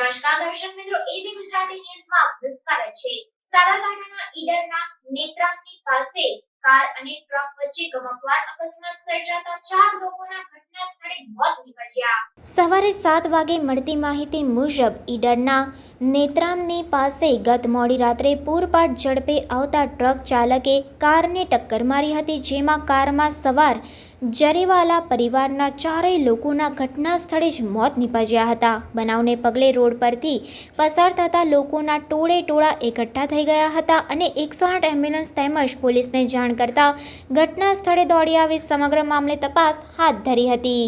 દર્શક મિત્રો એબી ગુજરાતી ન્યૂઝમાં આપનું સ્વાગત છે. સાબરકાંઠાના ઈડરના નેત્રાંગની પાસે કાર અને ટ્રક વચ્ચે ગમકવાર અકસ્માત સર્જાતા ચાર લોકોના ઘટના સ્થળે મોત સવારે સાત વાગે મળતી માહિતી મુજબ ઈડરના નેત્રામની પાસે ગત મોડી રાત્રે પૂરપાટ ઝડપે આવતા ટ્રક ચાલકે કારને ટક્કર મારી હતી, જેમાં કારમાં સવાર જરીવાલા પરિવારના ચારેય લોકોના ઘટના સ્થળે જ મોત નીપજ્યા હતા. બનાવને પગલે રોડ પરથી પસાર થતા લોકોના ટોળે ટોળા એકઠા થઈ ગયા હતા અને એકસો આઠ એમ્બ્યુલન્સ તેમજ પોલીસને જાણ કરતા ઘટના સ્થળે દોડી આવી સમગ્ર મામલે તપાસ હાથ ધરી હતી.